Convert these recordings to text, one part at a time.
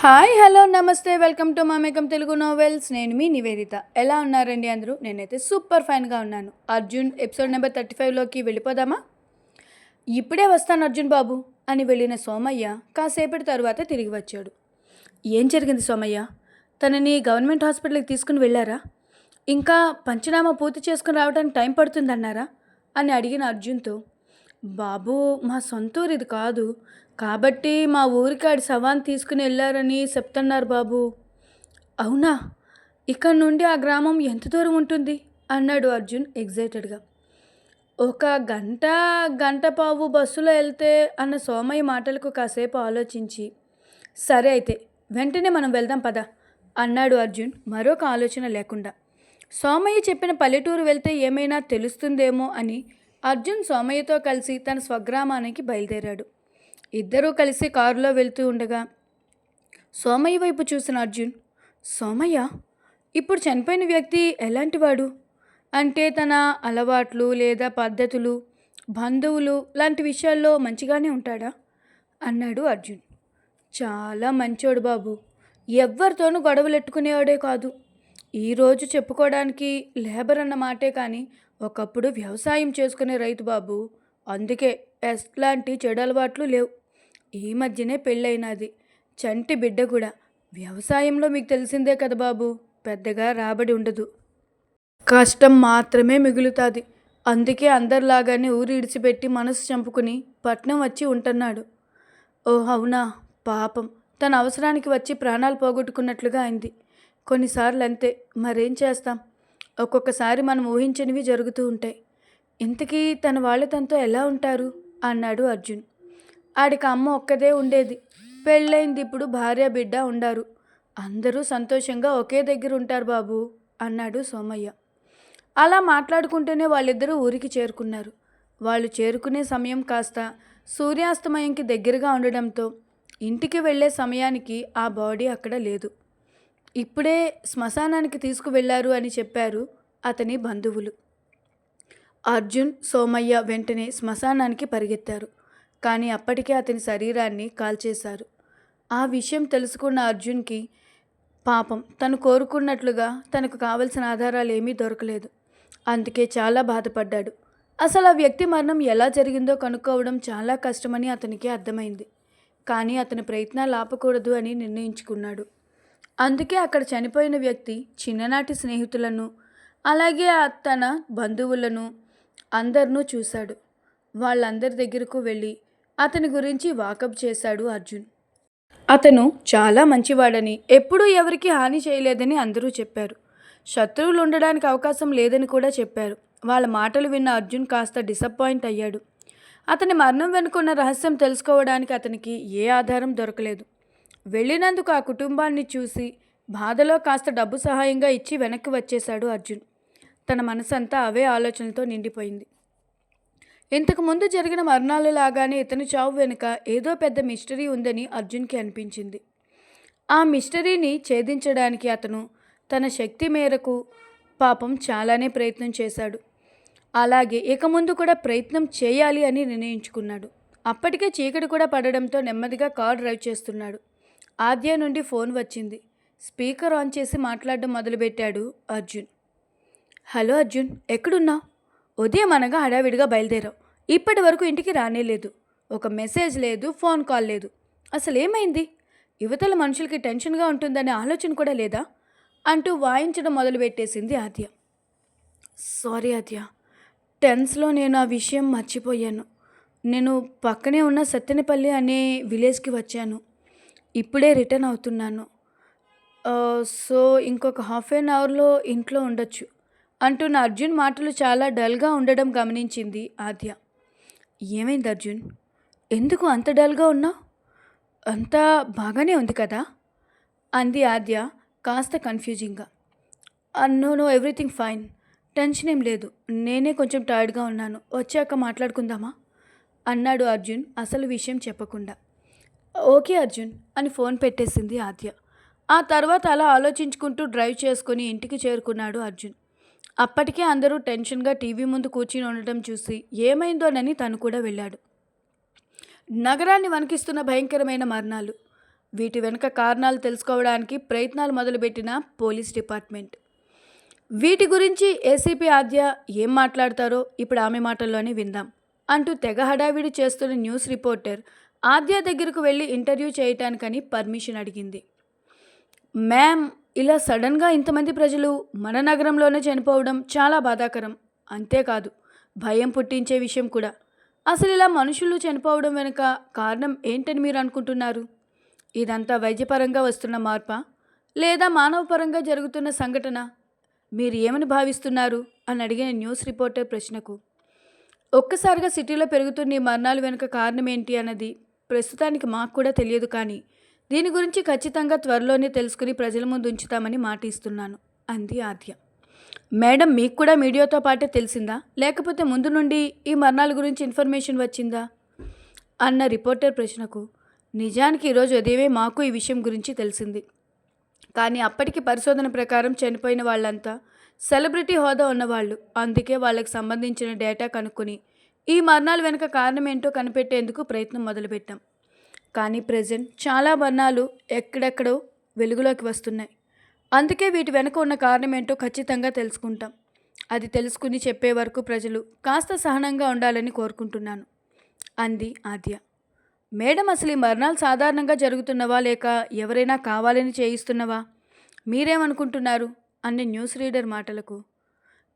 Hi hello నమస్తే welcome to మామేకం Telugu novels నేను మీ నివేదిత. ఎలా ఉన్నారండి అందరూ? నేనైతే సూపర్ ఫైన్గా ఉన్నాను. అర్జున్ ఎపిసోడ్ నెంబర్ థర్టీ ఫైవ్లోకి వెళ్ళిపోదామా? ఇప్పుడే వస్తాను అర్జున్ బాబు అని వెళ్ళిన సోమయ్య కాసేపటి తరువాత తిరిగి వచ్చాడు. ఏం జరిగింది సోమయ్య? తనని గవర్నమెంట్ హాస్పిటల్కి తీసుకుని వెళ్ళారా? ఇంకా పంచనామా పూర్తి చేసుకుని రావడానికి టైం పడుతుందన్నారా? అని అడిగిన అర్జున్తో బాబు మా సొంత ఊరు ఇది కాదు. కాబట్టి మా ఊరికి ఆడి శవాన్ని తీసుకుని వెళ్ళారని చెప్తున్నారు బాబు. అవునా? ఇక్కడ నుండి ఆ గ్రామం ఎంత దూరం ఉంటుంది? అన్నాడు అర్జున్ ఎగ్జైటెడ్గా. ఒక గంట గంట పావు బస్సులో వెళ్తే అన్న సోమయ్య మాటలకు కాసేపు ఆలోచించి సరే అయితే వెంటనే మనం వెళ్దాం పద అన్నాడు అర్జున్ మరొక ఆలోచన లేకుండా. సోమయ్య చెప్పిన పల్లెటూరు వెళ్తే ఏమైనా తెలుస్తుందేమో అని అర్జున్ సోమయ్యతో కలిసి తన స్వగ్రామానికి బయలుదేరాడు. ఇద్దరూ కలిసి కారులో వెళ్తూ ఉండగా సోమయ్య వైపు చూసిన అర్జున్ సోమయ్య ఇప్పుడు చనిపోయిన వ్యక్తి ఎలాంటివాడు? అంటే తన అలవాట్లు లేదా పద్ధతులు బంధువులు లాంటి విషయాల్లో మంచిగానే ఉంటాడా? అన్నాడు అర్జున్. చాలా మంచోడు బాబు. ఎవ్వరితోనూ గొడవలెట్టుకునేవాడే కాదు. ఈరోజు చెప్పుకోవడానికి లేబర్ అన్న మాటే కానీ ఒకప్పుడు వ్యవసాయం చేసుకునే రైతు బాబు. అందుకే ఎట్లాంటి చెడు అలవాట్లు లేవు. ఈ మధ్యనే పెళ్ళైనది. చంటి బిడ్డ కూడా. వ్యవసాయంలో మీకు తెలిసిందే కదా బాబు పెద్దగా రాబడి ఉండదు. కష్టం మాత్రమే మిగులుతుంది. అందుకే అందరిలాగానే ఊరు ఇడిచిపెట్టి మనసు చంపుకుని పట్నం వచ్చి ఉంటున్నాడు. ఓ అవునా పాపం. తన అవసరానికి వచ్చి ప్రాణాలు పోగొట్టుకున్నట్లుగా అయింది. కొన్నిసార్లు అంతే మరేం చేస్తాం? ఒక్కొక్కసారి మనం ఊహించనివి జరుగుతూ ఉంటాయి. ఇంతకీ తన వాళ్ళు తనతో ఎలా ఉంటారు? అన్నాడు అర్జున్. ఆడికి అమ్మ ఒక్కదే ఉండేది. పెళ్ళైంది ఇప్పుడు భార్య బిడ్డ ఉండారు. అందరూ సంతోషంగా ఒకే దగ్గర ఉంటారు బాబు అన్నాడు సోమయ్య. అలా మాట్లాడుకుంటూనే వాళ్ళిద్దరూ ఊరికి చేరుకున్నారు. వాళ్ళు చేరుకునే సమయం కాస్త సూర్యాస్తమయంకి దగ్గరగా ఉండడంతో ఇంటికి వెళ్ళే సమయానికి ఆ బాడీ అక్కడ లేదు. ఇప్పుడే శ్మశానానికి తీసుకువెళ్ళారు అని చెప్పారు అతని బంధువులు. అర్జున్ సోమయ్య వెంటనే శ్మశానానికి పరిగెత్తారు. కానీ అప్పటికే అతని శరీరాన్ని కాల్చేశారు. ఆ విషయం తెలుసుకున్న అర్జున్కి పాపం. తను కోరుకున్నట్లుగా తనకు కావలసిన ఆధారాలు ఏమీ దొరకలేదు. అందుకే చాలా బాధపడ్డాడు. అసలు ఆ వ్యక్తి మరణం ఎలా జరిగిందో కనుక్కోవడం చాలా కష్టమని అతనికి అర్థమైంది. కానీ అతని ప్రయత్నాలు ఆపకూడదు అని నిర్ణయించుకున్నాడు. అందుకే అక్కడ చనిపోయిన వ్యక్తి చిన్ననాటి స్నేహితులను అలాగే తన బంధువులను అందరినూ చూశాడు. వాళ్ళందరి దగ్గరకు వెళ్ళి అతని గురించి వాకప్ చేశాడు అర్జున్. అతను చాలా మంచివాడని ఎప్పుడూ ఎవరికి హాని చేయలేదని అందరూ చెప్పారు. శత్రువులు ఉండడానికి అవకాశం లేదని కూడా చెప్పారు. వాళ్ళ మాటలు విన్న అర్జున్ కాస్త డిసప్పాయింట్ అయ్యాడు. అతని మరణం వెనుకున్న రహస్యం తెలుసుకోవడానికి అతనికి ఏ ఆధారం దొరకలేదు. వెళ్ళినందుకు ఆ కుటుంబాన్ని చూసి బాధలో కాస్త డబ్బు సహాయంగా ఇచ్చి వెనక్కి వచ్చేశాడు అర్జున్. తన మనసంతా అవే ఆలోచనలతో నిండిపోయింది. ఇంతకుముందు జరిగిన మరణాలు లాగానే ఇతని చావు వెనుక ఏదో పెద్ద మిస్టరీ ఉందని అర్జున్కి అనిపించింది. ఆ మిస్టరీని ఛేదించడానికి అతను తన శక్తి మేరకు పాపం చాలానే ప్రయత్నం చేశాడు. అలాగే ఇక ముందు కూడా ప్రయత్నం చేయాలి అని నిర్ణయించుకున్నాడు. అప్పటికే చీకటి కూడా పడడంతో నెమ్మదిగా కార్ డ్రైవ్ చేస్తున్నాడు. ఆద్య నుండి ఫోన్ వచ్చింది. స్పీకర్ ఆన్ చేసి మాట్లాడడం మొదలుపెట్టాడు అర్జున్. హలో అర్జున్ ఎక్కడున్నావు? ఉదయం అనగా హడావిడిగా బయలుదేరావు. ఇప్పటి వరకు ఇంటికి రానేలేదు ఒక మెసేజ్ లేదు ఫోన్ కాల్ లేదు. అసలు ఏమైంది? యువతల మనుషులకి టెన్షన్గా ఉంటుందనే ఆలోచన కూడా లేదా? అంటూ వాయించడం మొదలుపెట్టేసింది ఆద్య. సారీ ఆద్య. టెన్స్లో నేను ఆ విషయం మర్చిపోయాను. నేను పక్కనే ఉన్న సత్తెనపల్లి అనే విలేజ్కి వచ్చాను. ఇప్పుడే రిటర్న్ అవుతున్నాను. సో ఇంకొక హాఫ్ అన్ అవర్లో ఇంట్లో ఉండొచ్చు. అంటున్న అర్జున్ మాటలు చాలా డల్గా ఉండడం గమనించింది ఆద్య. ఏమైంది అర్జున్? ఎందుకు అంత డల్గా ఉన్నావు అంతా బాగానే ఉంది కదా? అంది ఆద్య కాస్త కన్ఫ్యూజింగ్గా. No no everything fine. Tension ఏం లేదు. నేనే కొంచెం టైర్డ్గా ఉన్నాను. వచ్చాక మాట్లాడుకుందామా? అన్నాడు అర్జున్ అసలు విషయం చెప్పకుండా. ఓకే అర్జున్ అని ఫోన్ పెట్టేసింది ఆద్య. ఆ తర్వాత అలా ఆలోచించుకుంటూ డ్రైవ్ చేసుకుని ఇంటికి చేరుకున్నాడు అర్జున్. అప్పటికే అందరూ టెన్షన్గా టీవీ ముందు కూర్చుని ఉండటం చూసి ఏమైందోనని తను కూడా వెళ్ళాడు. నగరాన్ని వణికిస్తున్న భయంకరమైన మరణాలు వీటి వెనుక కారణాలు తెలుసుకోవడానికి ప్రయత్నాలు మొదలుపెట్టిన పోలీస్ డిపార్ట్మెంట్. వీటి గురించి ఏసీపీ ఆద్య ఏం మాట్లాడతారో ఇప్పుడు ఆమె మాటల్లోనే విందాం అంటూ తెగ హడావిడి చేస్తున్న న్యూస్ రిపోర్టర్ ఆద్య దగ్గరకు వెళ్ళి ఇంటర్వ్యూ చేయటానికని పర్మిషన్ అడిగింది. మ్యామ్ ఇలా సడన్గా ఇంతమంది ప్రజలు మన నగరంలోనే చనిపోవడం చాలా బాధాకరం. అంతేకాదు భయం పుట్టించే విషయం కూడా. అసలు ఇలా మనుషులు చనిపోవడం వెనుక కారణం ఏంటని మీరు అనుకుంటున్నారు? ఇదంతా వైద్యపరంగా వస్తున్న మార్ప? లేదా మానవపరంగా జరుగుతున్న సంఘటన? మీరు ఏమని భావిస్తున్నారు? అని అడిగిన న్యూస్ రిపోర్టర్ ప్రశ్నకు. ఒక్కసారిగా సిటీలో పెరుగుతున్న ఈ మరణాలు వెనుక కారణం ఏంటి అన్నది ప్రస్తుతానికి మాకు కూడా తెలియదు కానీ దీని గురించి ఖచ్చితంగా త్వరలోనే తెలుసుకుని ప్రజల ముందు ఉంచుతామని మాట ఇస్తున్నాను అంది ఆద్య. మేడం మీకు కూడా మీడియాతో పాటే తెలిసిందా? లేకపోతే ముందు నుండి ఈ మరణాల గురించి ఇన్ఫర్మేషన్ వచ్చిందా? అన్న రిపోర్టర్ ప్రశ్నకు నిజానికి ఈరోజు ఉదయమే మాకు ఈ విషయం గురించి తెలిసింది. కానీ అప్పటికి పరిశోధన ప్రకారం చనిపోయిన వాళ్ళంతా సెలబ్రిటీ హోదా ఉన్నవాళ్ళు. అందుకే వాళ్ళకి సంబంధించిన డేటా కనుక్కొని ఈ మరణాల వెనుక కారణం ఏంటో కనిపెట్టేందుకు ప్రయత్నం మొదలుపెట్టాం. కానీ ప్రజెంట్ చాలా మరణాలు ఎక్కడెక్కడో వెలుగులోకి వస్తున్నాయి. అందుకే వీటి వెనుక ఉన్న కారణం ఏంటో ఖచ్చితంగా తెలుసుకుంటాం. అది తెలుసుకుని చెప్పే వరకు ప్రజలు కాస్త సహనంగా ఉండాలని కోరుకుంటున్నాను. అంది ఆద్య. మేడం అసలు ఈ మరణాలు సాధారణంగా జరుగుతున్నవా లేక ఎవరైనా కావాలని చేయిస్తున్నవా? మీరేమనుకుంటున్నారు? అన్ని న్యూస్ రీడర్ మాటలకు.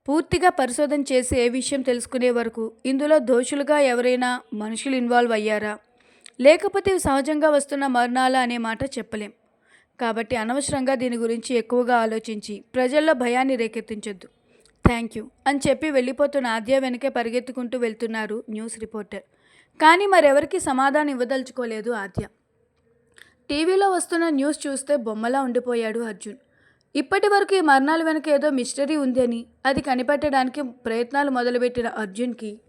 పూర్తిగా పరిశోధన చేసి ఏ విషయం తెలుసుకునే వరకు ఇందులో దోషులుగా ఎవరైనా మనుషులు ఇన్వాల్వ్ అయ్యారా? లేకపోతే ఇవి సహజంగా వస్తున్న మరణాలు అనే మాట చెప్పలేం. కాబట్టి అనవసరంగా దీని గురించి ఎక్కువగా ఆలోచించి ప్రజల్లో భయాన్ని రేకెత్తించొద్దు. థ్యాంక్ యూ అని చెప్పి వెళ్ళిపోతున్న ఆద్య వెనకే పరిగెత్తుకుంటూ వెళ్తున్నారు న్యూస్ రిపోర్టర్. కానీ మరెవరికి సమాధానం ఇవ్వదలుచుకోలేదు ఆద్య. టీవీలో వస్తున్న న్యూస్ చూస్తే బొమ్మలా ఉండిపోయాడు అర్జున్. ఇప్పటి వరకు ఈ మరణాల వెనుక ఏదో మిస్టరీ ఉందని అది కనిపెట్టడానికి ప్రయత్నాలు మొదలుపెట్టిన అర్జున్కి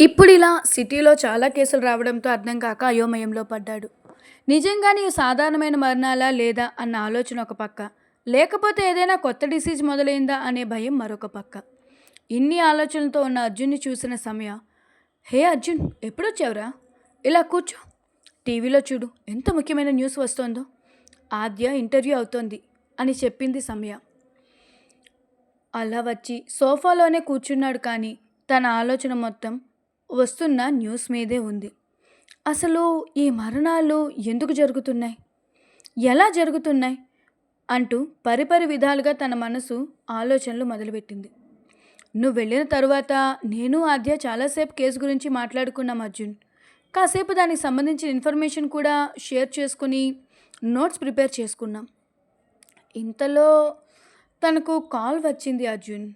ఇప్పుడు ఇలా సిటీలో చాలా కేసులు రావడంతో అర్థం కాక అయోమయంలో పడ్డాడు. నిజంగానే నీవు సాధారణమైన మరణాలా లేదా అన్న ఆలోచన ఒక పక్క. లేకపోతే ఏదైనా కొత్త డిసీజ్ మొదలైందా అనే భయం మరొక పక్క. ఇన్ని ఆలోచనలతో ఉన్న అర్జున్ని చూసిన సమయ హే అర్జున్ ఎప్పుడొచ్చావురా? ఇలా కూర్చో. టీవీలో చూడు ఎంత ముఖ్యమైన న్యూస్ వస్తోందో. ఆద్య ఇంటర్వ్యూ అవుతోంది అని చెప్పింది సమయ. అలా వచ్చి సోఫాలోనే కూర్చున్నాడు కానీ తన ఆలోచన మొత్తం వస్తున్న న్యూస్ మీదే ఉంది. అసలు ఈ మరణాలు ఎందుకు జరుగుతున్నాయి? ఎలా జరుగుతున్నాయి? అంటూ పరిపరి విధాలుగా తన మనసు ఆలోచనలు మొదలుపెట్టింది. నువ్వు వెళ్ళిన తరువాత నేను ఆద్య చాలాసేపు కేసు గురించి మాట్లాడుకున్నాం అర్జున్. కాసేపు దానికి సంబంధించిన ఇన్ఫర్మేషన్ కూడా షేర్ చేసుకుని నోట్స్ ప్రిపేర్ చేసుకున్నాం. ఇంతలో తనకు కాల్ వచ్చింది అర్జున్.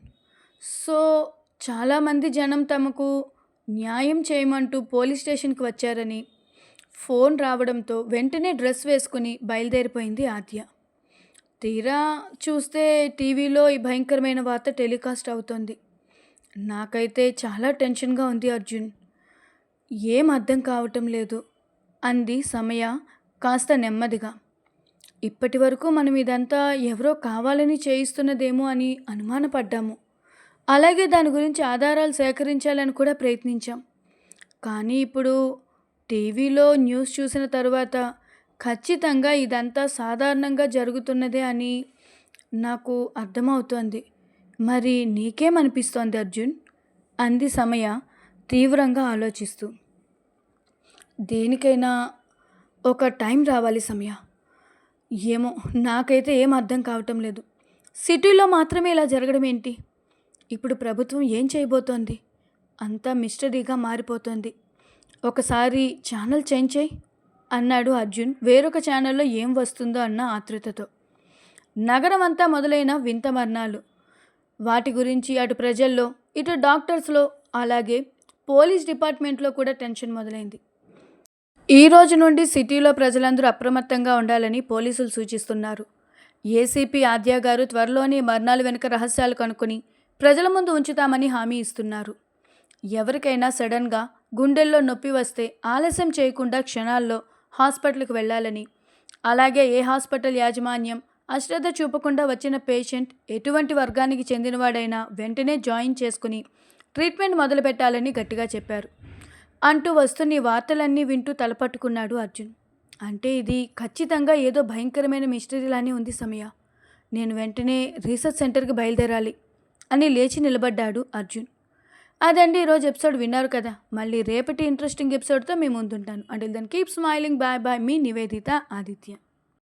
సో చాలామంది జనం తమకు న్యాయం చేయమంటూ పోలీస్ స్టేషన్కి వచ్చారని ఫోన్ రావడంతో వెంటనే డ్రెస్ వేసుకుని బయలుదేరిపోయింది ఆద్య. తీరా చూస్తే టీవీలో ఈ భయంకరమైన వార్త టెలికాస్ట్ అవుతోంది. నాకైతే చాలా టెన్షన్గా ఉంది అర్జున్. ఏం అర్థం కావటం లేదు అంది సమయ కాస్త నెమ్మదిగా. ఇప్పటి వరకు మనం ఇదంతా ఎవరో కావాలని చేయిస్తున్నదేమో అని అనుమానపడ్డాము. అలాగే దాని గురించి ఆధారాలు సేకరించాలని కూడా ప్రయత్నించాం. కానీ ఇప్పుడు టీవీలో న్యూస్ చూసిన తర్వాత ఖచ్చితంగా ఇదంతా సాధారణంగా జరుగుతున్నదే అని నాకు అర్థమవుతోంది. మరి నీకేమనిపిస్తోంది అర్జున్? అంది సమయ తీవ్రంగా ఆలోచిస్తూ. దేనికైనా ఒక టైం రావాలి సమయ. ఏమో నాకైతే ఏం అర్థం కావటం లేదు. సిటీలో మాత్రమే ఇలా జరగడం ఏంటి ఇప్పుడు ప్రభుత్వం ఏం చేయబోతోంది? అంతా మిస్టరీగా మారిపోతోంది. ఒకసారి ఛానల్ చేంజ్ చేయి అన్నాడు అర్జున్. వేరొక ఛానల్లో ఏం వస్తుందో అన్న ఆతృతతో నగరం అంతా మొదలైన వింత మరణాలు వాటి గురించి అటు ప్రజల్లో ఇటు డాక్టర్స్లో అలాగే పోలీస్ డిపార్ట్మెంట్లో కూడా టెన్షన్ మొదలైంది. ఈ రోజు నుండి సిటీలో ప్రజలందరూ అప్రమత్తంగా ఉండాలని పోలీసులు సూచిస్తున్నారు. ఏసీపీ ఆద్య గారు త్వరలోనే మరణాలు వెనుక రహస్యాలు కనుక్కొని ప్రజల ముందు ఉంచుతామని హామీ ఇస్తున్నారు. ఎవరికైనా సడన్గా గుండెల్లో నొప్పి వస్తే ఆలస్యం చేయకుండా క్షణాల్లో హాస్పిటల్కి వెళ్ళాలని. అలాగే ఏ హాస్పిటల్ యాజమాన్యం అశ్రద్ధ చూపకుండా వచ్చిన పేషెంట్ ఎటువంటి వర్గానికి చెందినవాడైనా వెంటనే జాయిన్ చేసుకుని ట్రీట్మెంట్ మొదలుపెట్టాలని గట్టిగా చెప్పారు. అంటూ వస్తున్న వార్తలన్నీ వింటూ తలపట్టుకున్నాడు అర్జున్. అంటే ఇది ఖచ్చితంగా ఏదో భయంకరమైన మిస్టరీలానే ఉంది సమయ. నేను వెంటనే రీసెర్చ్ సెంటర్కి బయలుదేరాలి. అని లేచి నిలబడ్డాడు అర్జున్. అదండి ఈరోజు ఎపిసోడ్ విన్నారు కదా. మళ్ళీ రేపటి ఇంట్రెస్టింగ్ ఎపిసోడ్తో మేము ముందుంటాను. అంటే then keep smiling bye bye మీ నివేదిత ఆదిత్య.